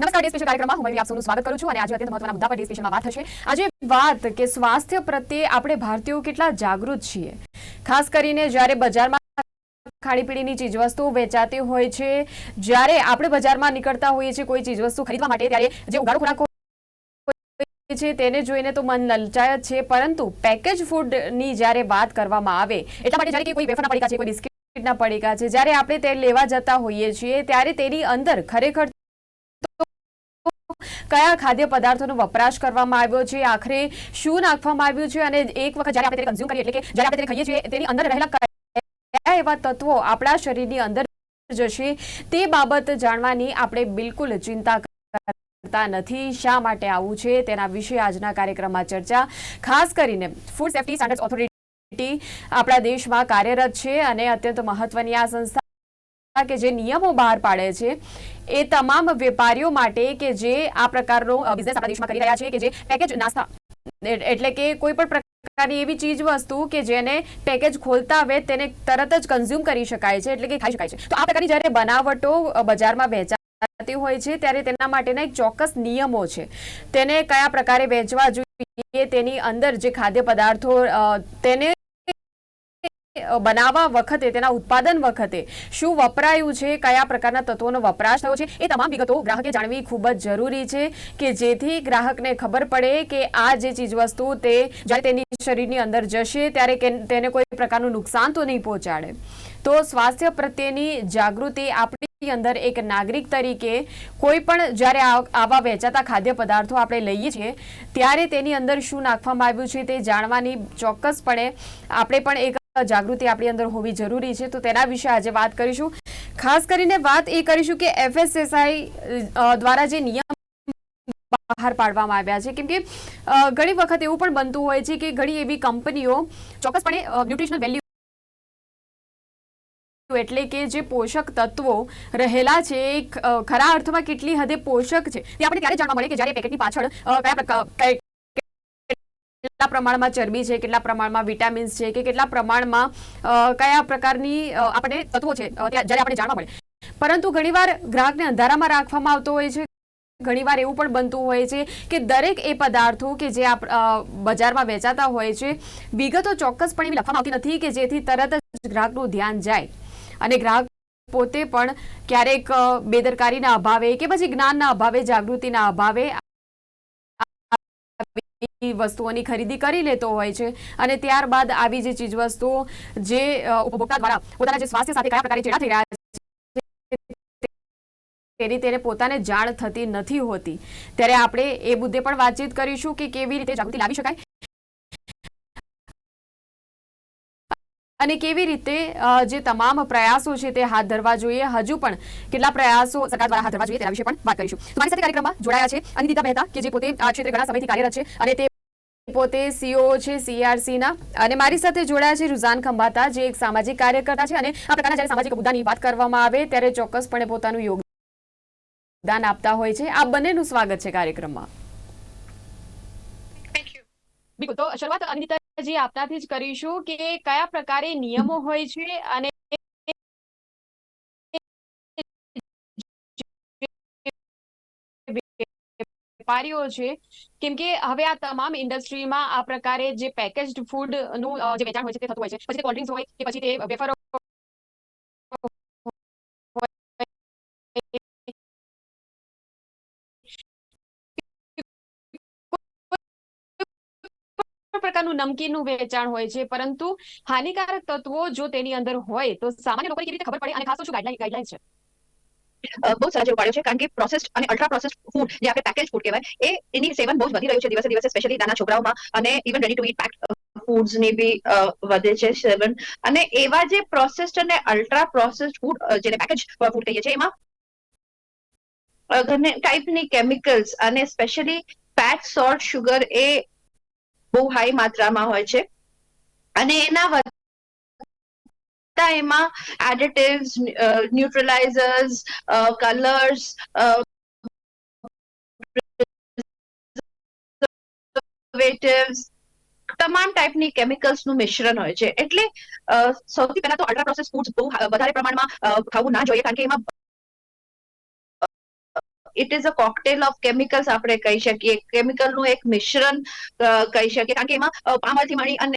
નમસ્કાર સ્પેશિયલ કાર્યક્રમમાં હું આપ સ્વાગત કરું છું અને આજે અત્યંત મહત્વના મુદ્દા પર સ્પેશિયલમાં વાત થશે. આજે વાત કે સ્વાસ્થ્ય પ્રત્યે આપણે ભારતીયો કેટલા જાગૃત છીએ? ખાસ કરીને જ્યારે બજારમાં ખાણીપીણીની ચીજવસ્તુઓ વેચાતી હોય છે, જ્યારે આપણે બજારમાં નીકળતા હોઈએ છીએ, કોઈ ચીજવસ્તુ ખરીદવા માટે, ત્યારે જે ઉગાડો ખોરાક છે, તેને જોઈને તો મન લલચાય છે. પરંતુ પેકેજ ફૂડની જ્યારે વાત કરવામાં આવે, એટલા માટે જ્યારે કોઈ વેફરના પડીકા છે, કોઈ બિસ્કિટના પડીકા છે, જ્યારે આપણે તે લેવા જતા હોઈએ છીએ, ત્યારે તેની અંદર ખરેખર કયા ખાદ્ય પદાર્થોનો વપરાશ કરવામાં આવ્યો છે, આખરે શું નાખવામાં આવ્યું છે અને એક વખત જ્યારે આપણે કન્ઝ્યુમ કરીએ એટલે કે જ્યારે આપણે ખાઈએ છીએ, તેની અંદર રહેલા કયા એવા તત્વો આપણા શરીરની અંદર જશે તે બાબત જાણવાની આપણે બિલકુલ ચિંતા કરતા નથી. શા માટે આવું છે? તેના વિશે આજના કાર્યક્રમમાં ચર્ચા. ખાસ કરીને ફૂડ સેફ્ટી સ્ટાન્ડર્ડ ઓથોરિટી આપણા દેશમાં કાર્યરત છે અને અત્યંત મહત્વની આ સંસ્થા કે જે નિયમો બહાર પાડે છે, એ તમામ વેપારીઓ માટે કે જે આ પ્રકારનો બિઝનેસ આપણા દેશમાં કરી રહ્યા છે, કે જે પેકેજ નાસ્તા. એટલે કે કોઈ પણ પ્રકારની એવી ચીજ વસ્તુ કે જેને પેકેજ ખોલતા આવે તેને તરત જ કન્ઝ્યુમ કરી શકાય છે, એટલે કે ખાઈ શકાય છે. તો આ પ્રકારની જ્યારે બનાવટો બજારમાં વેચાતી હોય છે, ત્યારે તેના માટેના એક ચોક્કસ નિયમો છે. તેને કયા પ્રકારે વેચવા જોઈએ, તેની અંદર જે ખાદ્ય પદાર્થો તેને બનાવવા વખતે, તેના ઉત્પાદન વખતે શું વપરાયું છે, કયા પ્રકારના તત્વોનો વપરાશ થયો છે, એ તમામ વિગતો ગ્રાહકે જાણવી ખૂબ જ જરૂરી છે કે જેથી ગ્રાહકને ખબર પડે કે આ જે ચીજવસ્તુ તે જ્યારે તેની શરીરની અંદર જશે, ત્યારે તેને કોઈ પ્રકારનું નુકસાન તો નહીં પહોંચાડે. તો સ્વાસ્થ્ય પ્રત્યેની જાગૃતિ આપણી અંદર એક નાગરિક તરીકે કોઈ પણ જ્યારે આવા વેચાતા ખાદ્ય પદાર્થો આપણે લઈએ છીએ, ત્યારે તેની અંદર શું નાખવામાં આવ્યું છે તે જાણવાની ચોક્કસપણે આપણે પણ એક જાગૃતિ આપણી અંદર હોવી જરૂરી છે. તો તેના વિશે આજે વાત કરીશું. ખાસ કરીને વાત એ કરીશું કે એફએસએસઆઈ દ્વારા જે નિયમ બહાર પાડવામાં આવ્યા છે. કેમ કે ઘણી વખત એવું પણ બનતું હોય છે કે ઘણી એવી કંપનીઓ ચોક્કસપણે ન્યુટ્રિશનલ વેલ્યુ એટલે કે જે પોષક તત્વો રહેલા છે ખરા અર્થમાં કેટલી હદે પોષક છે, તે આપણે ત્યારે જાણવા મળે કે જ્યારે પેકેટની પાછળ કયા કેટલા પ્રમાણમાં ચરબી છે, કેટલા પ્રમાણમાં વિટામિન્સ છે કે કેટલા પ્રમાણમાં કયા પ્રકારની આપણે તત્વો છે જ્યારે આપણે જાણવા મળે. પરંતુ ઘણીવાર ગ્રાહકને અંધારામાં રાખવામાં આવતો હોય છે, ઘણીવાર એવું પણ બનતું હોય છે કે દરેક એ પદાર્થો કે જે બજારમાં વેચાતા હોય છે, વિગતો ચોક્કસપણે લખવામાં આવતી નથી કે જેથી તરત જ ગ્રાહકનું ધ્યાન જાય. અને ગ્રાહક પોતે પણ ક્યારેક બેદરકારીના અભાવે કે પછી જ્ઞાનના અભાવે, જાગૃતિના અભાવે વસ્તુઓની ખરીદી કરી લેતો હોય છે અને ત્યારબાદ આવી જે ચીજવસ્તુઓ જે ઉપભોક્તા દ્વારા પોતાના જે સ્વાસ્થ્ય સાથે કયા પ્રકારે ચેડા થઈ રહ્યા છે, તેની તેને પોતાને જાણ થતી નથી હોતી. ત્યારે આપણે એ મુદ્દે પણ વાતચીત કરીશું કે કેવી રીતે જાગૃતિ લાવી શકાય અને કેવી રીતે જે તમામ પ્રયાસો છે તે હાથ ધરવા જોઈએ. હજુ પણ કેટલા પ્રયાસો સરકાર દ્વારા હાથ ધરવા જોઈએ તેના વિશે પણ વાત કરીશું. મારી સાથે કાર્યક્રમમાં જોડાયા છે અનિતા મહેતા, કે જે પોતે આ ક્ષેત્રે ઘણા સમયથી કાર્યરત છે અને તે પોતે સીઓ છે સીઆરસીના અને મારી સાથે જોડાયા છે રુઝાન ખંભાતા, જે એક સામાજિક કાર્યકર્તા છે. અને આ પ્રકારના જ્યારે સામાજિક મુદ્દાની વાત કરવામાં આવે ત્યારે ચોક્કસપણે પોતાનું યોગદાન આપતા હોય છે. આ બંનેનું સ્વાગત છે કાર્યક્રમમાં. બિલકુલ. તો શરૂઆત અનિતાજી આપનાથી જ કરીશું કે કયા પ્રકારે નિયમો હોય છે અને વેપારીઓ છે. કેમ કે હવે આ તમામ ઇન્ડસ્ટ્રીમાં આ પ્રકારે જે પેકેજ્ડ ફૂડનું જે વેચાણ હોય છે તે થતું હોય છે. પછી કોલ્ડ હોય કે પછી તે વેફરો પ્રકારનું નમકીનનું વેચાણ હોય છે. પરંતુ હાનિકારક તત્વો જો તેની અંદર હોય તો સામાન્ય લોકોને કેવી રીતે ખબર પડે અને ખાસ તો શું ગાઈડલાઈન ગાઈડલાઈન છે? બહુ સારા ઉપાડ્યો પાડ્યો છે, કારણ કે પ્રોસેસ્ડ અને અલ્ટ્રા પ્રોસેસ્ડ ફૂડ જે આપણે પેકેજ ફૂડ કહેવાય, એ, એની સેવન બહુ જ વધી રહ્યું છે દિવસે દિવસે સ્પેશિયલી નાના છોકરાઓમાં, અને even ready to eat pack ફૂડ્સની બી વધે છે સેવન. અને એવા જે પ્રોસેસ્ડ અને અલ્ટ્રા પ્રોસેસ્ડ ફૂડ જેને પેકેજ ફૂડ કહીએ છીએ, એમાં ઘણી ટાઈપની કેમિકલ્સ અને સ્પેશિયલી ફેટ સોલ્ટ શુગર એ બહુ હાઈ માત્રામાં હોય છે. અને એના એમાં એડિટિવ્સ ન્યુટ્રલાઇઝર્સ કલર્સ તમામ ટાઈપની કેમિકલ્સનું મિશ્રણ હોય છે. એટલે સૌથી પહેલા તો અલ્ટ્રા પ્રોસેસ ફૂડ્સ બહુ વધારે પ્રમાણમાં ખાવું ના જોઈએ, કારણ કે એમાં it is a cocktail of chemicals આપણે કહી શકીએ. કેમિકલનું એક મિશ્રણ કહી શકીએ, કારણ કે એમાં પામરથી મળી અને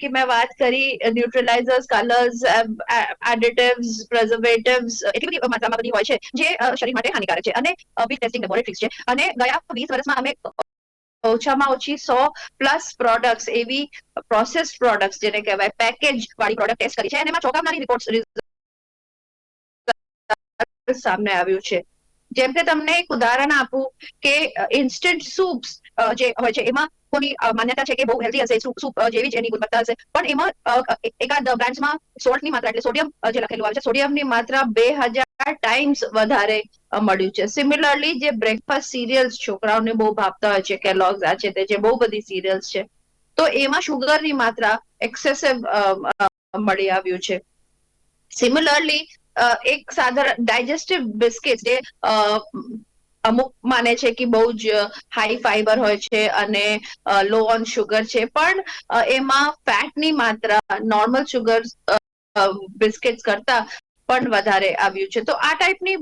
કે મેં વાત કરી ન્યુટ્રલાઇઝર્સ કલર્સ એડિટિવ્સ પ્રિઝર્વેટિવ્સ એટલી બધી માત્રામાં બધી હોય છે જે શરીર માટે હાનિકારક છે અને બી ટેસ્ટિંગ લેબોરેટરીઝ છે અને ગયા વીસ વર્ષમાં અમે ઓછામાં ઓછી સો પ્લસ પ્રોડક્ટ્સ એવી પ્રોસેસ પ્રોડક્ટ્સ જેને કહેવાય પેકેજ વાળી પ્રોડક્ટ ટેસ્ટ કરી છે અને એમાં ચોંકાવનારી રિપોર્ટ સામે આવ્યું છે જેમ કે તમને એક ઉદાહરણ આપું કે ઇન્સ્ટન્ટ સૂપ્સ જે હોય છે એમાં કોની અ, માન્યતા છે કે બહુ હેલ્ધી હશે સૂપ જેવી જ એની ગુણવત્તા હશે. પણ એમાં એકાદ બ્રાન્ડ્સમાં સોલ્ટની માત્રા એટલે સોડિયમ જે લખેલું આવે છે સોડિયમની માત્રા બે હજાર ટાઈમ્સ વધારે મળ્યું છે. સિમિલરલી જે બ્રેકફાસ્ટ સિરિયલ્સ છોકરાઓને બહુ ભાવતા હોય છે કેલોગ્સ આ છે તે જે બહુ બધી સિરિયલ્સ છે. તો એમાં શુગરની માત્રા એક્સેસિવ મળી આવ્યું છે. સિમિલરલી એક સાધારણ ડાયજેસ્ટિવ બિસ્કિટ જે અમુક માને છે કે બહુ જ હાઈ ફાઈબર હોય છે અને લો ઓન શુગર છે. પણ એમાં ફેટની માત્રા નોર્મલ શુગર બિસ્કિટ્સ કરતા પણ વધારે આવ્યું છે. તો આ ટાઈપની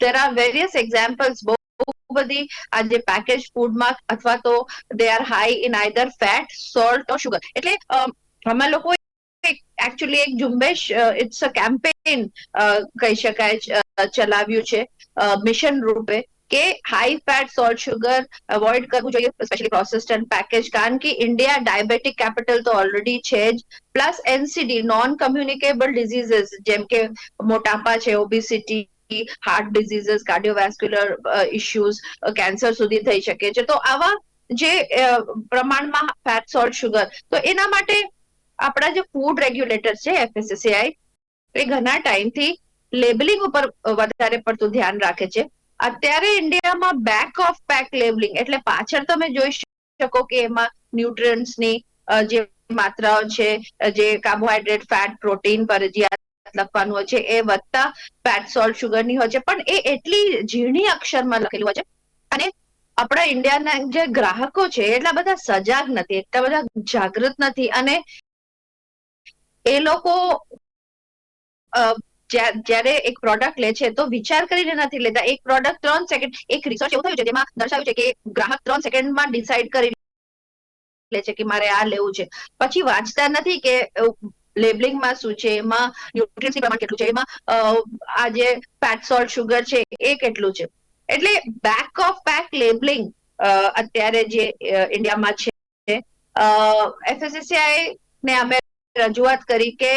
દેર આર વેરિયસ એક્ઝામ્પલ્સ બહુ બધી આજે પેકેજ ફૂડમાં અથવા તો they are high in either fat salt or sugar એટલે અમે લોકો એકચ્યુઅલી એક ઝુંબેશ ઇટ્સ અ કેમ્પેન કહી શકાય ચલાવ્યું છે મિશન રૂપે. કે high fat salt sugar avoid કરવું જોઈએ સ્પેશિયલી પ્રોસેસ્ડ એન્ડ પેકેજ કારણ કે ઇન્ડિયા ડાયાબેટિક કેપિટલ તો ઓલરેડી છે જ. Plus NCD non communicable diseases જેમ કે મોટાપા છે obesity heart diseases cardiovascular issues cancer સુધી થઈ શકે છે. તો આવા જે પ્રમાણમાં ફેટ સોલ્ટ શુગર તો એના માટે આપણા જે ફૂડ રેગ્યુલેટર છે એફએસએસઆઈ એ ઘણા ટાઈમથી લેબલિંગ ઉપર વધારે પડતું ધ્યાન રાખે છે. અત્યારે ઇન્ડિયામાં બેક ઓફ પેક લેબલિંગ એટલે પાછળ તમે જોઈ શકો કે એમાં ન્યુટ્રન્સની જે માત્રાઓ છે જે કાર્બોહાઈડ્રેટ ફેટ પ્રોટીન ફરજિયાત લખવાનું હોય છે, એ વધતા ફેટ સોલ્ટ શુગરની હોય છે. પણ એ એટલી ઝીણી અક્ષરમાં લખેલું હોય છે. અને આપણા ઇન્ડિયાના જે ગ્રાહકો છે એટલા બધા સજાગ નથી, એટલા બધા જાગૃત નથી. અને એ લોકો જ્યારે એક પ્રોડક્ટ લે છે, તો વિચાર કરીને નથી લેતા. એક પ્રોડક્ટ ત્રણ સેકન્ડ એક રિસર્ચ એવું થયું છે, જેમાં દર્શાવ્યું છે કે ગ્રાહક ત્રણ સેકન્ડમાં ડિસાઇડ કરી લે છે કે મારે આ લેવું છે. પછી વાંચતા નથી કે લેબલિંગમાં શું છે, એમાં ન્યુટ્રિયન્સનું પ્રમાણ કેટલું છે, એમાં આ જે ફેટ સોલ્ટ શુગર છે, એ કેટલું છે. એટલે બેક ઓફ પેક લેબલિંગ અત્યારે જે ઇન્ડિયામાં છે એફએસએસઆઈ ને અમે રજૂઆત કરી કે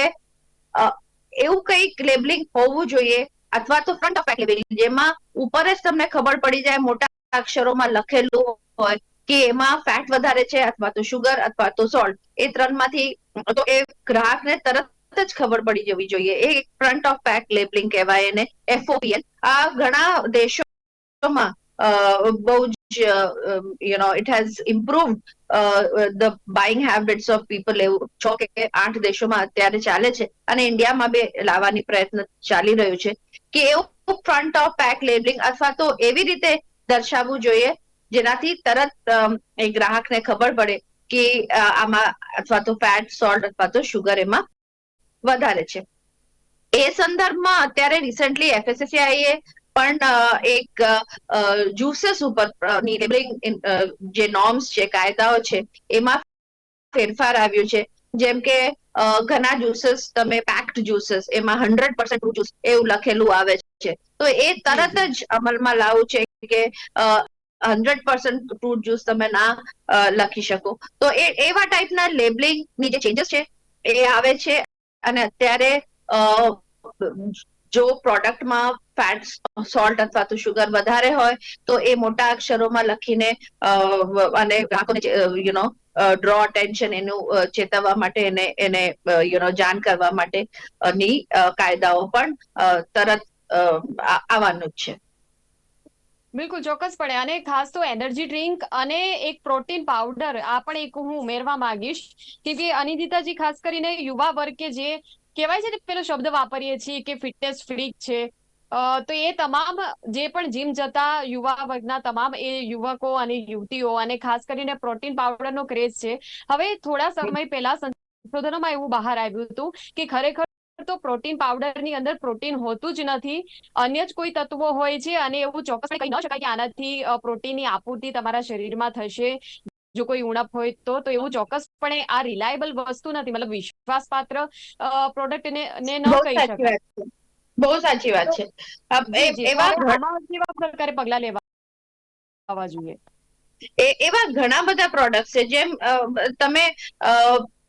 એવું કંઈક લેબલિંગ હોવું જોઈએ અથવા તો ફ્રન્ટ ઓફ લેબલિંગ જેમાં ઉપર જ તમને ખબર પડી જાય મોટા અક્ષરોમાં લખેલું હોય કે એમાં ફેટ વધારે છે અથવા તો શુગર અથવા તો સોલ્ટ એ ત્રણમાંથી, તો એ ગ્રાહકને તરત જ ખબર પડી જવી જોઈએ. એ ફ્રન્ટ ઓફ પેક લેબલિંગ કહેવાય એને એફઓપીએલ આ ઘણા દેશોમાં બહુ જ you know it has improve the buying habits of people એવું છો કે આઠ દેશોમાં અત્યારે ચાલે છે અને ઇન્ડિયામાં બી લાવવાની પ્રયત્ન ચાલી રહ્યું છે કે એવું ફ્રન્ટ ઓફ પેક લેબલિંગ અથવા તો એવી રીતે દર્શાવવું જોઈએ જેનાથી તરત એ ગ્રાહકને ખબર પડે કે આમાં અથવા તો ફેટ સોલ્ટ અથવા તો શુગર એમાં વધારે છે. એ સંદર્ભમાં અત્યારે રિસેન્ટલી એફએસએસઆઈ એ પણ એક જ્યુસેસ ઉપર અ, ની લેબલિંગ જે નોર્મ્સ છે કાયદાઓ છે એમાં ફેરફાર આવ્યું છે. જેમ કે ઘણા જ્યુસેસ તમે પેક્ડ જ્યુસેસ એમાં હંડ્રેડ પર્સન્ટ જ્યુસ એવું લખેલું આવે છે. તો એ તરત જ અમલમાં લાવવું છે કે હંડ્રેડ પર્સન્ટ ફ્રૂટ જ્યુસ તમે ના લખી શકો. તો એ એવા ટાઈપના લેબલિંગની જે ચેન્જીસ છે એ આવે છે. અને અત્યારે જો પ્રોડક્ટમાં ફેટ સોલ્ટ અથવા તો શુગર વધારે હોય, તો એ મોટા અક્ષરોમાં લખીને અને ગ્રાહકોને યુ નો ડ્રો અટેન્શન એનું ચેતવવા માટે એને એને યુ નો જાણ કરવા માટે ની કાયદાઓ પણ તરત આવવાનું જ છે. બિલકુલ, ચોક્કસપણે. અને ખાસ તો એનર્જી ડ્રિંક અને એક પ્રોટીન પાવડર આ પણ એક હું ઉમેરવા માંગીશ, કે અનિદિતાજી ખાસ કરીને યુવા વર્ગ કે જે, કહેવાય છે ને, પેલો શબ્દ વાપરીએ છીએ કે ફિટનેસ ફ્રીક છે તો એ તમામ જે પણ જીમ જતા યુવા વર્ગના તમામ એ યુવકો અને યુવતીઓ અને ખાસ કરીને પ્રોટીન પાવડરનો ક્રેઝ છે. હવે થોડા સમય પહેલા સંશોધનોમાં એવું બહાર આવ્યું હતું કે ખરેખર તો પ્રોટીન પાવડરની અંદર પ્રોટીન હોતું જ નથી. અન્ય જ કોઈ તત્વો હોય છે અને એવું ચોક્કસ કહી ન શકાય કે આનાથી પ્રોટીનની આપૂર્તિ તમારા શરીરમાં થશે. જો કોઈ ઉણપ હોય તો તો એવું ચોક્કસપણે આ રિલાયબલ વસ્તુ નથી. મતલબ વિશ્વાસપાત્ર પ્રોડક્ટ ને ને કહી શકાય. બહુ સાચી વાત છે. એવા કેવા પ્રકારે પગલા લેવા આવવા જોઈએ? એવા ઘણા બધા પ્રોડક્ટ છે જેમ તમે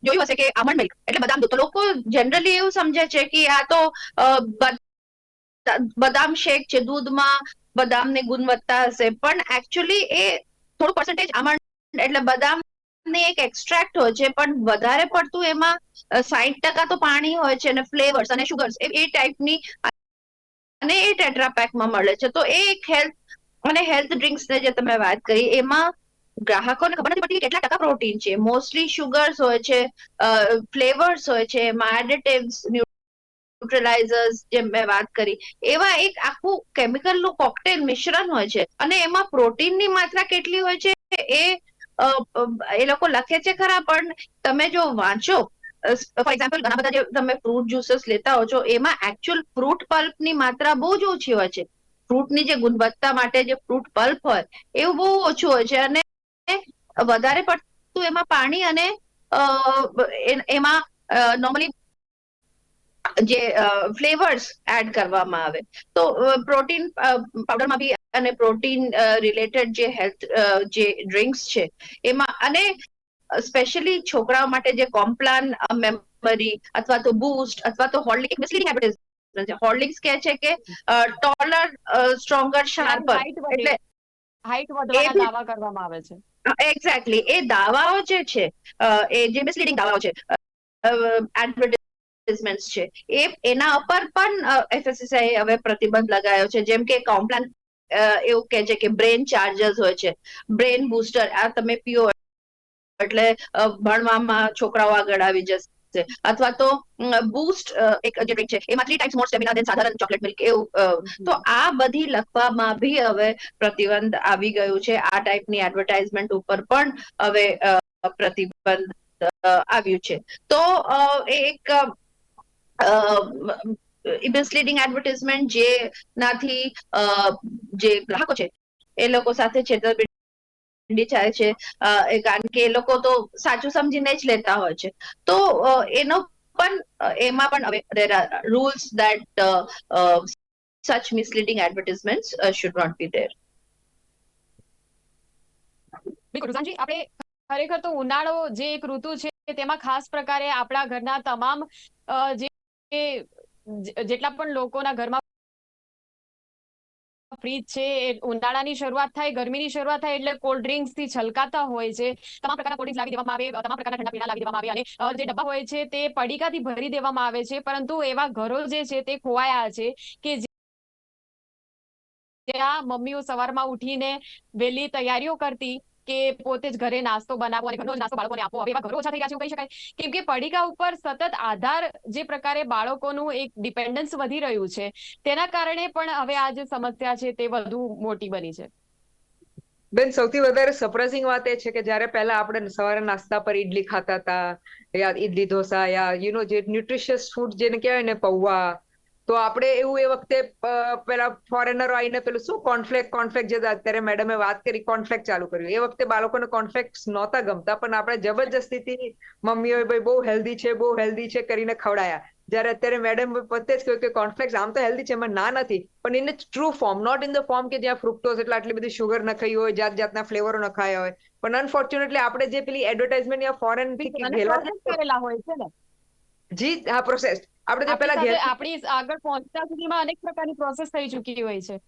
જોયું હશે કે આમંડ મિલ્ક એટલે બદામ દૂધ. તો લોકો જનરલી એવું સમજે છે કે આ તો બદામ શેક છે દૂધમાં બદામની ગુણવત્તા હશે. પણ એકચ્યુઅલી એ થોડું પર્સન્ટેજ આમંડ એટલે બદામ ની એક એક્સ્ટ્રેક્ટ હોય છે, પણ વધારે પડતું એમાં સાઈઠ ટકા તો પાણી હોય છે અને ફ્લેવર્સ અને શુગર્સ એ ટાઈપની અને એ ટેટ્રાપેકમાં મળે છે. તો એ એક હેલ્થ અને હેલ્થ ડ્રિંક્સ ને જે તમે વાત કરી, એમાં ગ્રાહકોને ખબર નથી પડતી કેટલા ટકા પ્રોટીન છે. મોસ્ટલી શુગર્સ હોય છે ફ્લેવર્સ હોય છે, એમાં એડિટિવ્સ ન્યુટ્રલાઇઝર્સ જેમ મેં વાત કરી, એવા એક આખું કેમિકલનું કોકટેલ મિશ્રણ હોય છે અને એમાં પ્રોટીનની માત્રા કેટલી હોય છે, એ એ લોકો લખે છે ખરા, પણ તમે જો વાંચો ફોર એક્ઝામ્પલ ઘણા બધા જે તમે ફ્રૂટ જ્યુસીસ લેતા હો છો, એમાં એકચ્યુઅલ ફ્રૂટ પલ્પની માત્રા બહુ જ ઓછી હોય છે. ફ્રૂટની જે ગુણવત્તા માટે જે ફ્રૂટ પલ્પ હોય, એવું બહુ ઓછું હોય છે અને વધારે પડતું એમાં પાણી અને એમાં નોર્મલી જે ફ્લેવર્સ એડ કરવામાં આવે. તો પ્રોટીન પાવડરમાં બી અને પ્રોટીન રિલેટેડ જે હેલ્થ જે ડ્રિંક્સ છે એમાં અને સ્પેશિયલી છોકરાઓ માટે જે કોમ્પ્લાન મેમરી અથવા તો બૂસ્ટ અથવા તો હોર્લિક મિસલીડિંગ એડવર્ટાઇઝમેન્ટ હોર્લિક્સ કહે છે કે ટોલર સ્ટ્રોંગર શાર્પર એટલે હાઈટ વધવાના દાવા કરવામાં આવે છે. એક્ઝેક્ટલી એ દાવાઓ જે છે એ જે મિસલીડિંગ દાવાઓ છે એડવર્ટાઇઝમેન્ટ છે એ એના ઉપર પણ એફએસએસઆઈ હવે પ્રતિબંધ લગાયો છે. જેમ કે કોમ્પ્લાન એવું કહે છે કે બ્રેન ચાર્જર્સ હોય છે. બ્રેન બૂસ્ટર આ તમે પીઓ એટલે ભણવામાં છોકરાઓ આગળ આવી જશે. અથવા તો બૂસ્ટ એક જે ડ્રિંક છે એમાં three times more stamina than સાધારણ ચોકલેટ મિલ્ક એવું તો આ બધી લખવામાં બી હવે પ્રતિબંધ આવી ગયું છે. આ ટાઈપની એડવર્ટાઇઝમેન્ટ ઉપર પણ હવે પ્રતિબંધ આવ્યું છે. તો એક મિસલીડિંગ એડવર્ટિઝમેન્ટ જે નાથી અ, જે ગ્રાહકો છે એ લોકો સાથે છેતરપિંડી થાય છે કારણ કે એ લોકો તો સાચું સમજીને જ લેતા હોય છે તો એનો પણ એમાં પણ હવે there such misleading should advertisements uh, should not be. બિલકુલ રુઝાનજી આપણે ખરેખર તો ઉનાળો જે એક ઋતુ છે તેમાં ખાસ પ્રકારે આપણા ઘરના તમામ જે- જેટલા પણ લોકોના ઘરમાં ફ્રીજ છે ઉનાળાની શરૂઆત થાય, ગરમીની શરૂઆત થાય એટલે કોલ્ડ ડ્રિંક્સથી છલકાતા હોય છે. તમામ પ્રકારના કોલ્ડ લાવી દેવામાં આવે તમામ પ્રકારના ઠંડા પીણા લાવી દેવામાં આવે અને જે ડબ્બા હોય છે તે પડીકાથી ભરી દેવામાં આવે છે. પરંતુ એવા ઘરો જે છે તે ખોવાયા છે કે જ્યાં મમ્મીઓ સવારમાં ઉઠીને વહેલી તૈયારીઓ કરતી કે પોતે જ ઘરે નાસ્તો બનાવો અને ઘરનો નાસ્તો બાળકોને આપો. હવે એવા ઘરો ઓછા થઈ ગયા છે કહી શકાય. કેમ કે પડીકા ઉપર સતત આધાર જે પ્રકારે બાળકોનું એક ડિપેન્ડન્સ વધી રહ્યું છે. તેના કારણે પણ હવે આ જે સમસ્યા છે તે વધુ મોટી બની છે. બેન, સૌથી વધારે સરપ્રાઇઝિંગ વાત એ છે કે જ્યારે પહેલા આપણે સવારે નાસ્તા પર ઈડલી ખાતા હતા, યા ઈડલી ઢોસા, યા યુ નો જે ન્યુટ્રિશિયસ ફૂડ જેને કહેવાય ને, પૌવા તો આપણે એવું એ વખતે પેલા ફોરેનરો આવીને પેલું શું કોન્ફ્લેક્ટ કોન્ફ્લેક્ટ જે અત્યારે મેડમે વાત કરી કોન્ફ્લેક્ટ ચાલુ કર્યું. એ વખતે બાળકોને કોન્ફ્લેક્ટ નહોતા ગમતા પણ આપણે જબરજસ્તીથી મમ્મીઓ ભાઈ બહુ હેલ્ધી છે બહુ હેલ્ધી છે કરીને ખવડાયા. જ્યારે અત્યારે મેડમ પોતે જ કહ્યું કે કોન્ફ્લેક્ટ આમ તો હેલ્ધી છે એમાં ના નથી. પણ in true form not in the form કે જ્યાં ફ્રુક્ટોઝ એટલે આટલી બધી શુગર નખાઈ હોય જાત જાતના ફ્લેવરો નખાયા હોય. પણ અનફોર્ચ્યુનેટલી આપણે જે પેલી એડવર્ટાઇઝમેન્ટ યા ફોરેનથી હોય છે ને. જી હા પ્રોસેસ આપણે જે આપણી પેલા આપણી આગળ પહોંચતા સુધીમાં અનેક પ્રકારની પ્રોસેસ થઈ ચૂકી હોય છે.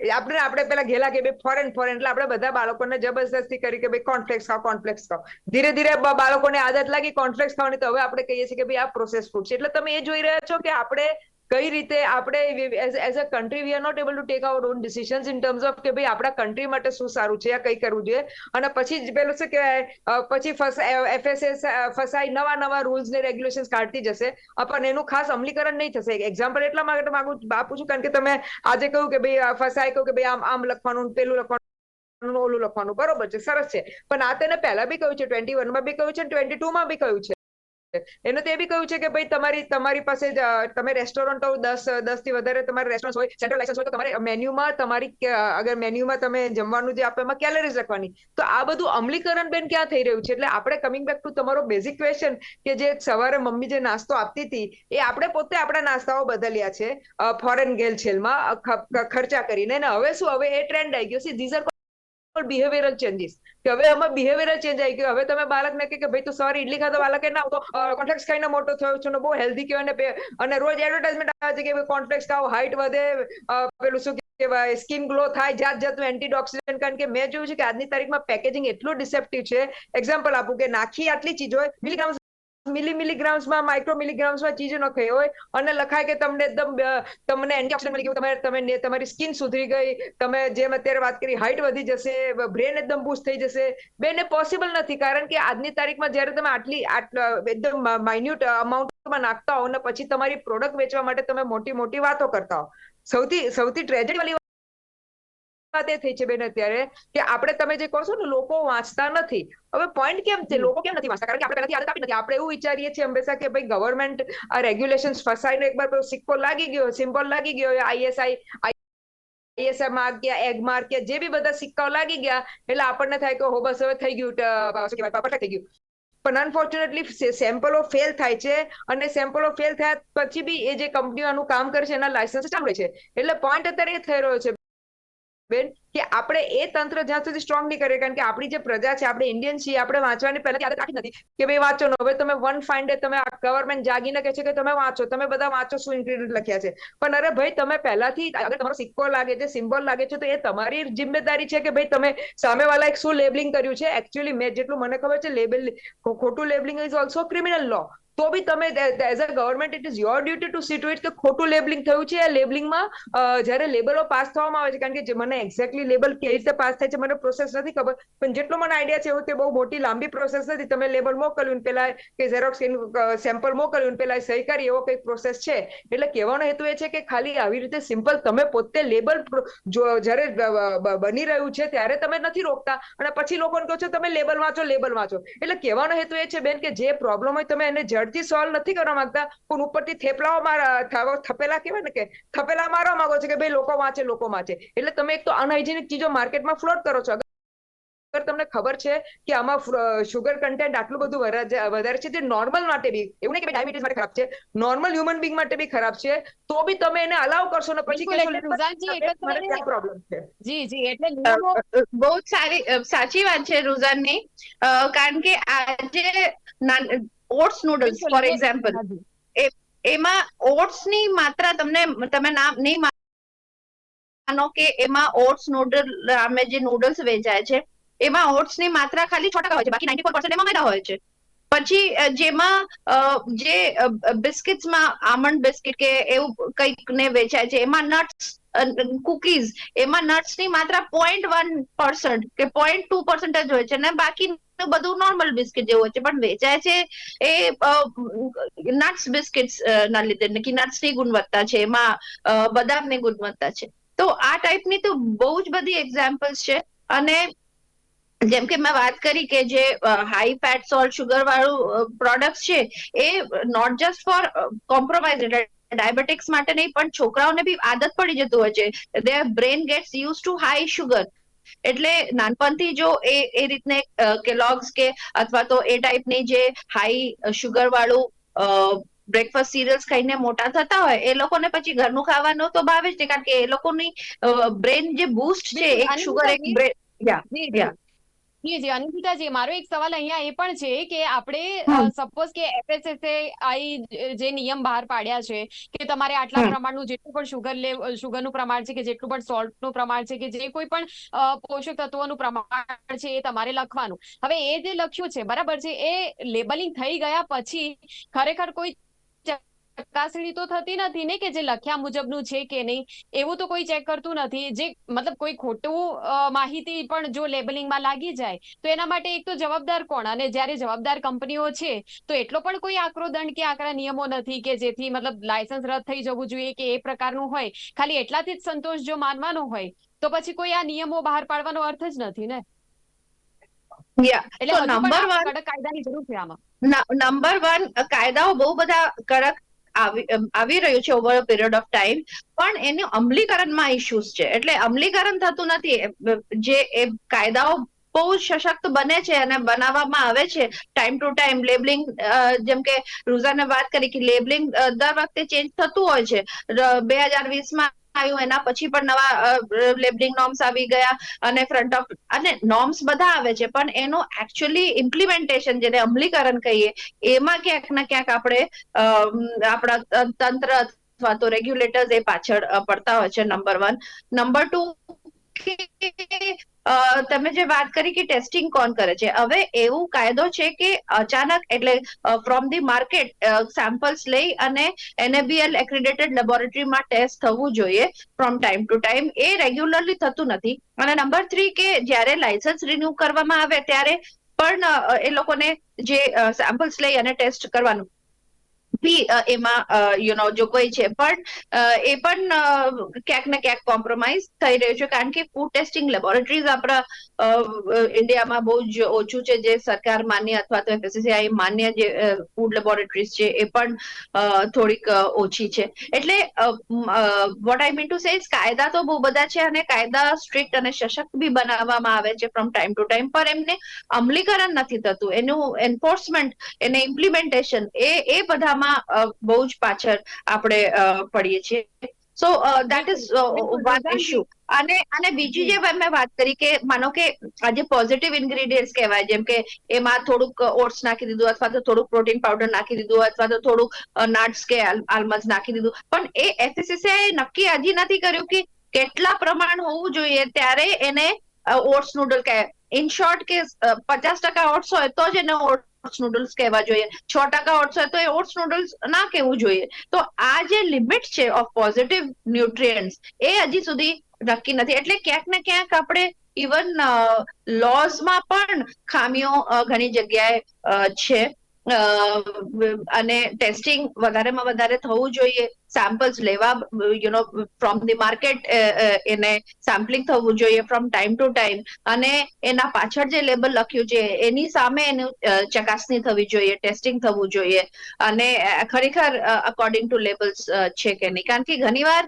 આપણે આપણે પેલા ઘેલા કે ભાઈ ફોરેન ફોરેન એટલે આપણે બધા બાળકોને જબરજસ્તી કરી કે ભાઈ કોન્ફ્લેક્સ ખાઓ કોન્ફ્લેક્સ ખાઓ. ધીરે ધીરે બાળકોને આદત લાગી કોન્ફ્લેક્સ ખાવાની તો હવે આપણે કહીએ છીએ કે ભાઈ આ પ્રોસેસ ફૂડ છે. એટલે તમે એ જોઈ રહ્યા છો કે આપણે કઈ રીતે આપણે as a country we are not able to take our own decisions in terms of કે ભાઈ આપણા કન્ટ્રી માટે શું સારું છે, આ કઈ કરવું જોઈએ. અને પછી પેલું શું કહેવાય પછી એફએસએસ ફસાઈ, નવા નવા રૂલ્સ ને રેગ્યુલેશન્સ કાઢતી જશે. પણ એનું ખાસ અમલીકરણ નહીં થશે. એક્ઝામ્પલ એટલા માટે માંગુ આપું છું કારણ કે તમે આજે કહ્યું કે ભાઈ ફસાઈ, કહ્યું કે ભાઈ આમ આમ લખવાનું, પેલું લખવાનું, ઓલું લખવાનું. બરોબર છે, સરસ છે. પણ આ તેને પહેલા બી કહ્યું છે ટ્વેન્ટી વનમાં બી કહ્યું છે ટ્વેન્ટી ટુ માં બી કહ્યું છે. એને તે બી કહ્યું છે કે ભાઈ તમારી તમારી પાસે તમે રેસ્ટોરન્ટ દસ દસથી વધારે તમારે રેસ્ટોરન્ટ હોય સેન્ટ્રલ લાઇસન્સ હોય, તો તમારે મેન્યુમાં તમારી અગર મેન્યુમાં તમે જમવાનું જે આપે એમાં કેલરીઝ લખવાની તો આ બધું અમલીકરણ બેન ક્યાં થઈ રહ્યું છે? એટલે આપણે કમિંગ બેક ટુ તમારો બેઝિક ક્વેશ્ચન કે જે સવારે મમ્મી જે નાસ્તો આપતી હતી, એ આપણે પોતે આપણા નાસ્તાઓ બદલ્યા છે ફોરેન ગેલ છેલમાં ખર્ચા કરીને. હવે શું? હવે એ ટ્રેન્ડ આવી ગયો. છે ધીઝ બિહેવિયરલ ચેન્જીસ કે હવે આમાં બિહેવિયરલ ચેન્જ આવી ગયો. હવે તમે બાળકને કહે કે ભાઈ તું સવારે ઇડલી ખાતો બાળકે ના તો કોન્ફ્લેક્સ ખાઈને મોટો થયો છે બહુ હેલ્ધી કહેવાય ને અને રોજ એડવર્ટાઇઝમેન્ટ આવે છે કે ભાઈ ખાવ હાઇટ વધે પેલું શું કહેવાય સ્કિન ગ્લો થાય, જાત જાતનું એન્ટીડોક્સિડન્ટ કારણ કે મેં જોયું છે કે આજની તારીખમાં પેકેજિંગ એટલું ડિસેપ્ટિવ છે. એક્ઝામ્પલ આપું કે નાખી આટલી ચીજ હોય મિલીગ્રામ મિલી મિલીગ્રામ્સમાં માઇક્રો મિલીગ્રામ્સમાં ચીજો નખાઈ હોય. અને લખાય કે તમને એકદમ તમને એન્ટીઓક્સિડન્ટ મળી ગયું તમારે, તમે તમારી સ્કિન સુધરી ગઈ. તમે જેમ અત્યારે વાત કરી હાઇટ વધી જશે બ્રેન એકદમ બુસ્ટ થઈ જશે. બેન પોસિબલ નથી, કારણ કે આજની તારીખમાં જ્યારે તમે આટલી એકદમ માઇન્યુટ અમાઉન્ટમાં નાખતા હો અને પછી તમારી પ્રોડક્ટ વેચવા માટે તમે મોટી મોટી વાતો કરતા હો. સૌથી સૌથી ટ્રેજેડી વાળી વાત એ થઈ છે બેન અત્યારે કે આપણે તમે જે કહો છો ને લોકો વાંચતા નથી. હવે પોઈન્ટ કેમ છે? લોકો કેમ નથી વાંચતા? કારણ કે આપણે પહેલાથી આદત આપી નથી. આપણે એવું વિચારીએ છીએ હંમેશા કે ભાઈ ગવર્મેન્ટ આ રેગ્યુલેશન ફસાઈને એકવાર સિક્કો લાગી ગયો સિમ્બોલ લાગી ગયો આઈએસઆઈ આઈએસઆઈ માર્ક કે એગ માર્ક કે જે બી બધા સિક્કાઓ લાગી ગયા એટલે આપણને થાય કે હો બસ હવે થઈ ગયું પરફેક્ટ થઈ ગયું. પણ અનફોર્ચ્યુનેટલી સેમ્પલો ફેલ થાય છે અને સેમ્પલો ફેલ થયા પછી બી એ જે કંપનીઓનું કામ કરે છે એના લાયસન્સ ચાલુ છે. એટલે પોઈન્ટ અત્યારે એ થઈ રહ્યો છે. બેન, કે આપણે એ તંત્ર જ્યાં સુધી સ્ટ્રોંગ નહીં કરીએ કારણ કે આપણી જે પ્રજા છે, આપણે ઇન્ડિયન છીએ, આપણે વાંચવાની પહેલા આદત રાખી નથી કે ભાઈ વાંચો હવે તમે વન ફાઇન ડે તમે ગવર્મેન્ટ જાગીને કહે છે કે તમે વાંચો, તમે બધા વાંચો શું ઇન્ગ્રીડિયન્ટ લખ્યા છે. પણ અરે ભાઈ, તમે પહેલાથી અગર તમારો સિક્કો લાગે છે સિમ્બોલ લાગે છે, તો એ તમારી જિમ્મેદારી છે કે ભાઈ તમે સામેવાળા એક શું લેબલિંગ કર્યું છે? એકચ્યુઅલી મેં જેટલું મને ખબર છે લેબલ ખોટું labelling is also criminal law તો બી તમે as a government it is your duty to see it કે ખોટું લેબલિંગ થયું છે. આ લેબલિંગમાં જ્યારે લેબલો પાસ થવામાં આવે છે, કારણ કે જે મને એક્ઝેક્ટલી લેબલ કેવી રીતે પાસ થાય છે, મને પ્રોસેસ નથી ખબર. પણ જેટલો મને આઈડિયા છે એવું તે બહુ મોટી લાંબી પ્રોસેસ નથી. તમે લેબલ મોકલ્યું પેલા કે ઝેરોક્સ સેમ્પલ મોકલ્યું પેલા સહી કરી એવો કંઈક પ્રોસેસ છે. એટલે કહેવાનો હેતુ એ છે કે ખાલી આવી રીતે સિમ્પલ તમે પોતે લેબલ જ્યારે બની રહ્યું છે, ત્યારે તમે નથી રોકતા. અને પછી લોકોને કહો છો, તમે લેબલ વાંચો લેબલ વાંચો. એટલે કહેવાનો હેતુ એ છે બેન કે જે પ્રોબ્લેમ હોય તમે એને જડથી સોલ્વ નથી કરવા માંગતા પણ ઉપરથી થેપલાઓ મારા થપેલા કહેવાય ને કે થપેલા મારવા માંગો છો કે ભાઈ લોકો વાંચે લોકો વાંચે. એટલે તમે એક તો અનહાઇજેનિક ચીજો માર્કેટમાં ફ્લોટ કરો છો. અગર તમને ખબર છે કે આમાં શુગર કન્ટેન્ટ આટલું બધું વધારે છે જે નોર્મલ માટે બી એવું નહીં કે ડાયાબિટીસ માટે ખરાબ છે નોર્મલ હ્યુમન બીંગ માટે બી ખરાબ છે તો બી તમે એને અલાવ કરશો ને પછી કહેશો, પ્રોબ્લેમ છે. જી જી એટલે નિયમો બહુ સારી સાચી વાત છે રુઝાનની. કારણ કે આજે ઓટ્સ નૂડલ્સ ફોર એક્ઝામ્પલ. એમાં ઓટ્સની માત્રા તમને તમે નામ નહીં માનો કે એમાં ઓટ્સ નૂડલ અમે જે નૂડલ્સ વેચાય છે એમાં ઓટ્સની માત્રા ખાલી છ ટકા હોય છે બાકી નાઇન્ટી ફોર એમાં મેદા હોય છે પછી જેમાં જે બિસ્કિટ્સમાં આમંડ બિસ્કિટ કે એવું કંઈક ને વેચાય છે, એમાં નટ્સ કુકીઝ, એમાં નટ્સની માત્રા પોઈન્ટ વન પર્સન્ટ કે પોઈન્ટ ટુ પર્સન્ટેજ હોય છે ને બાકી બધું નોર્મલ બિસ્કિટ જેવું હોય છે. પણ વેચાય છે એ નટ્સ બિસ્કિટ્સ ના લીધે કે nuts ની ગુણવત્તા છે, એમાં બદામની ગુણવત્તા છે. તો આ ટાઈપની તો બહુ જ બધી એક્ઝામ્પલ્સ છે અને જેમ કે મેં વાત કરી કે જે હાઈ ફેટ સોલ્ટ શુગર વાળું પ્રોડક્ટ છે એ not just for compromise diabetics માટે નહીં પણ છોકરાઓને બી આદત પડી જતું હોય છે. The brain gets use to high sugar એટલે નાનપણથી જો એ એ રીતને કેલોગ્સ કે અથવા તો એ ટાઈપની જે હાઈ શુગર વાળું બ્રેકફાસ્ટ સિરિયલ્સ ખાઈને મોટા થતા હોય એ લોકોને પછી ઘરનું ખાવાનું તો ભાવે જ નહીં કારણ કે એ લોકોની બ્રેન જે બૂસ્ટ છે એક શુગર એક બ્રેન યા yeah, જી અનિતાજી મારો એક સવાલ અહીંયા એ પણ છે કે આપણે સપોઝ કે એફએસએસએ આઈ જે નિયમ બહાર પાડ્યા છે કે તમારે આટલા પ્રમાણનું જેટલું પણ શુગર લે શુગરનું પ્રમાણ છે કે જેટલું પણ સોલ્ટનું પ્રમાણ છે કે જે કોઈ પણ પોષક તત્વોનું પ્રમાણ છે એ તમારે લખવાનું. હવે એ જે લખ્યું છે બરાબર છે એ લેબલિંગ થઈ ગયા પછી ખરેખર કોઈ ચકાસણી તો થતી નથી ને કે જે લખ્યા મુજબનું છે કે નહીં એવું તો કોઈ ચેક કરતું નથી. જે મતલબ કોઈ ખોટું માહિતી પણ જો લેબલિંગમાં લાગી જાય તો એના માટે એક તો જવાબદાર કોણ? અને જ્યારે જવાબદાર કંપનીઓ છે તો એટલો પણ કોઈ આકરો દંડ કે આકરા નિયમો નથી કે જેથી મતલબ લાયસન્સ રદ થઈ જવું જોઈએ કે એ પ્રકારનું હોય. ખાલી એટલાથી જ સંતોષ જો માનવાનો હોય તો પછી કોઈ આ નિયમો બહાર પાડવાનો અર્થ જ નથી ને. એટલે નંબર કડક કાયદાની જરૂર છે આમાં. નંબર વન કાયદાઓ બહુ બધા કડક આવી રહ્યું છે ઓવર પીરિયડ ઓફ ટાઈમ પણ એનું અમલીકરણમાં ઇશ્યુઝ છે. એટલે અમલીકરણ થતું નથી. જે, એ કાયદાઓ બહુ સશક્ત બને છે અને બનાવવામાં આવે છે. ટાઈમ ટુ ટાઈમ લેબલિંગ જેમ કે રૂઝાને વાત કરી કે લેબલિંગ દર વખતે ચેન્જ થતું હોય છે. બે હજાર વીસમાં આવ્યું, એના પછી પણ નવા લેબલિંગ નોર્મ્સ આવી ગયા અને ફ્રન્ટ ઓફ અને નોર્મ્સ બધા આવે છે, પણ એનું એકચ્યુઅલી ઇમ્પ્લિમેન્ટેશન જેને અમલીકરણ કહીએ, એમાં ક્યાંક ને ક્યાંક આપણે આપણા તંત્ર અથવા તો રેગ્યુલેટર્સ એ પાછળ પડતા હોય છે નંબર વન નંબર ટુ તમે જે વાત કરી કે ટેસ્ટિંગ કોણ કરે છે, હવે એવું કાયદો છે કે અચાનક એટલે ફ્રોમ ધી માર્કેટ સેમ્પલ્સ લઈ અને એનએબીએલ એક્રિડેટેડ લેબોરેટરીમાં ટેસ્ટ થવું જોઈએ ફ્રોમ ટાઈમ ટુ ટાઈમ એ રેગ્યુલરલી થતું નથી. અને નંબર થ્રી કે જ્યારે લાયસન્સ રિન્યુ કરવામાં આવે ત્યારે પણ એ લોકોને જે સેમ્પલ્સ લઈ અને ટેસ્ટ કરવાનું બી એમાં યુ નો જોગવાઈ છે. પણ એ પણ ક્યાંક ને ક્યાંક કોમ્પ્રોમાઇઝ થઈ રહ્યું છે. કારણ કે ફૂડ ટેસ્ટિંગ લેબોરેટરીઝ આપણા ઇન્ડિયામાં બહુ જ ઓછું છે. જે સરકાર માન્ય અથવા તો એફએસસીઆઈ માન્ય જે ફૂડ લેબોરેટરીઝ છે, એ પણ થોડીક ઓછી છે. એટલે what I mean to say કાયદા તો બહુ બધા છે અને કાયદા સ્ટ્રિક્ટ અને સશક્ત બી બનાવવામાં આવે છે ફ્રોમ ટાઈમ ટુ ટાઈમ પર એમને અમલીકરણ નથી થતું. એનું એન્ફોર્સમેન્ટ એને ઇમ્પ્લિમેન્ટેશન એ એ બધામાં અ, બહુ જ પાછળ આપણે પડીએ છીએ. So that is one issue અને અને બીજી જે. મેં વાત કરી કે માનો કે આજે પોઝિટિવ ઇન્ગ્રેડિયન્ટ્સ કહેવાય જેમ કે એમાં થોડુંક ઓટ્સ નાખી દીધું અથવા તો થોડુંક પ્રોટીન પાવડર નાખી દીધું અથવા તો થોડુંક નટ્સ કે આલમંડ્સ નાખી દીધું. પણ એ એફએસએસઆઈ નક્કી હજી નથી કર્યું કે કેટલા પ્રમાણ હોવું જોઈએ ત્યારે એને ઓટ્સ નૂડલ કહે ઇન શોર્ટ કે પચાસ ટકા ઓટ્સ હોય તો જ એને ઓટ્સ નૂડલ્સ કહેવા જોઈએ. છ ટકા ઓટ્સ હોય તો એ ઓટ્સ નૂડલ્સ ના કહેવું જોઈએ. તો આ જે લિમિટ છે ઓફ પોઝિટિવ ન્યુટ્રિયન્ટ્સ એ હજી સુધી નક્કી નથી. એટલે ક્યાંક ને ક્યાંક આપણે ઇવન લોઝમાં પણ ખામીઓ ઘણી જગ્યાએ છે. અને ટેસ્ટિંગ વધારેમાં વધારે થવું જોઈએ. સેમ્પલ્સ લેવા you know from the market એને સેમ્પલિંગ થવું જોઈએ ફ્રોમ ટાઈમ ટુ ટાઈમ અને એના પાછળ જે લેબલ લખ્યું છે, એની સામે એનું ચકાસણી થવી જોઈએ ટેસ્ટિંગ થવું જોઈએ. અને ખરેખર અકોર્ડિંગ ટુ લેબલ્સ છે કે નહીં. કારણ કે ઘણીવાર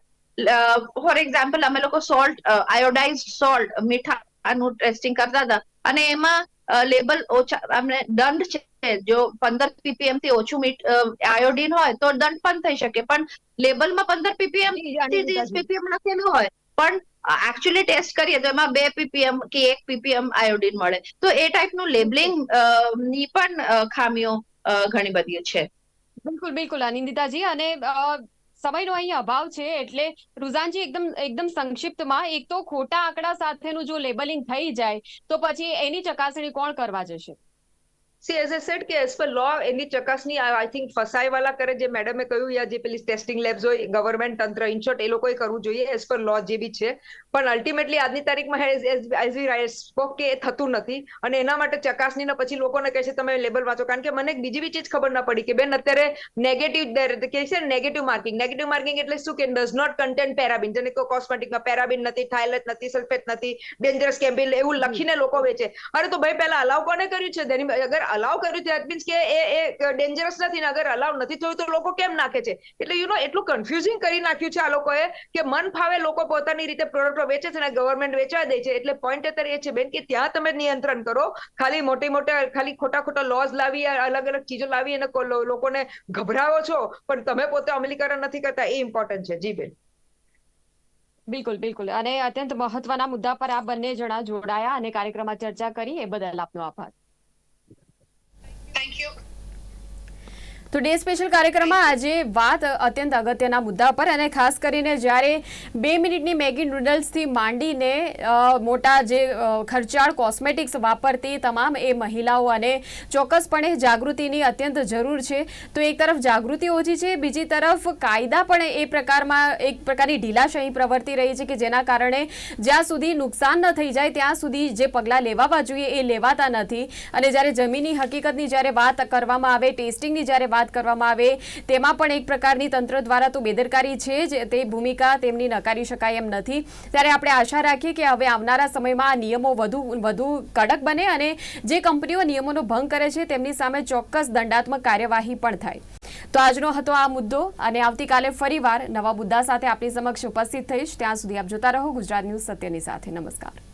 ફોર એક્ઝામ્પલ અમે લોકો સોલ્ટ આયોડાઇઝ સોલ્ટ મીઠાનું ટેસ્ટિંગ કરતા હતા. અને એમાં લેબલ ઓછા એમને દંડ છે. જો પંદર પીપીએમથી ઓછું આયોડીન હોય તો દંડ પણ થઈ શકે. પણ લેબલમાં પંદર પીપીએમ. પીપીએમ લખેલું હોય પણ એકચ્યુઅલી ટેસ્ટ કરીએ તો એમાં બે પીપીએમ કે એક પીપીએમ આયોડીન મળે. તો એ ટાઈપનું લેબલિંગની પણ ખામીઓ ઘણી બધી છે. બિલકુલ બિલકુલ અનિંદિતાજી અને સમયનો અહીં અભાવ છે એટલે રુઝાનજી એકદમ એકદમ સંક્ષિપ્તમાં એક તો ખોટા આંકડા સાથેનું જો લેબલિંગ થઈ જાય, તો પછી એની ચકાસણી કોણ કરવા જશે? સી એઝ એ સેટ કે એઝ પર લો એની ચકાસણી આઈ થિંક ફસાઈવાલા કરે જે મેડમે કહ્યું યા જે પેલી ટેસ્ટિંગ લેબ્સ હોય ગવર્મેન્ટ તંત્ર ઇનશોર્ટ એ લોકોએ કરવું જોઈએ એઝ પર લો જે બી છે. પણ અલ્ટિમેટલી આજની તારીખમાં એઝ વી સ્પોક કે એ થતું નથી. અને એના માટે ચકાસણીને પછી લોકોને કહે છે તમે લેબલ વાંચો. કારણ કે મને બીજી બી ચીજ ખબર ના પડી કે બેન અત્યારે નેગેટિવ કે છે નેગેટિવ માર્કિંગ નેગેટિવ માર્કિંગ એટલે શું કે ડઝ નોટ કન્ટેન્ટ પેરાબિન જેને કોસ્મેટિકમાં પેરાબિન નથી થાઇલેટ નથી સલ્ફેટ નથી ડેન્જરસ કેમ્બિલ એવું લખીને લોકો વેચે. અરે તો ભાઈ પહેલા અલાવ કોને કર્યું છે? તેની અગર અલાવ કર્યું છે મીન્સ કે એ એ ડેન્જરસ નથી ને અગર અલાવ નથી થયું તો લોકો કેમ નાખે છે? એટલે યુ નો એટલું કન્ફ્યુઝિંગ કરી નાખ્યું છે આ લોકોએ કે મન ફાવે લોકો પોતાની રીતે પ્રોડક્ટો વેચે છે અને ગવર્મેન્ટ વેચવા દે છે. એટલે પોઈન્ટ અત્યારે એ છે બેન કે ત્યાં તમે નિયંત્રણ કરો. ખાલી મોટી મોટા, ખાલી ખોટા ખોટા લોઝ લાવી, અલગ અલગ ચીજો લાવી અને લોકોને ગભરાવો છો. પણ તમે પોતે અમલીકરણ નથી કરતા. એ ઇમ્પોર્ટન્ટ છે. જી બેન. બિલકુલ બિલકુલ. અને અત્યંત મહત્વના મુદ્દા પર આ બંને જણા જોડાયા અને કાર્યક્રમમાં ચર્ચા કરી. એ બદલ આપનો આભાર. થેન્ક યુ તો ડે સ્પેશિયલ કાર્યક્રમમાં આજે વાત અત્યંત અગત્યના મુદ્દા પર અને ખાસ કરીને જ્યારે બે મિનિટની મેગી નૂડલ્સથી માંડીને મોટા જે ખર્ચાળ કોસ્મેટિક્સ વાપરતી તમામ એ મહિલાઓ અને ચોક્કસપણે જાગૃતિની અત્યંત જરૂર છે. તો એક તરફ જાગૃતિ ઓછી છે, બીજી તરફ કાયદા પણ એ પ્રકારમાં એક પ્રકારની ઢીલાશાહી પ્રવર્તી રહી છે કે જેના કારણે જ્યાં સુધી નુકસાન ન થઈ જાય, ત્યાં સુધી જે પગલાં લેવાવા જોઈએ એ લેવાતા નથી. અને જ્યારે જમીની હકીકતની જ્યારે વાત કરવામાં આવે, ટેસ્ટિંગની જ્યારે વાત કરવામાં આવે, તેમાં પણ એક પ્રકારની તંત્ર દ્વારા તો બેદરકારી છે જ, તે ભૂમિકા તેમની નકારી શકાય એમ નથી. ત્યારે આપણે આશા રાખીએ કે હવે આવનારા સમયમાં નિયમો વધુ વધુ કડક બને અને જે કંપનીઓ નિયમોનો ભંગ કરે છે તેમની સામે ચોક્કસ દંડાત્મક કાર્યવાહી પણ થાય. તો આજનો હતો આ મુદ્દો અને આવતીકાલે ફરીવાર નવા મુદ્દા સાથે આપની સમક્ષ ઉપસ્થિત થઈશ. ત્યાં સુધી આપ જોતા રહો ગુજરાત ન્યૂઝ સત્યની સાથે. નમસ્કાર.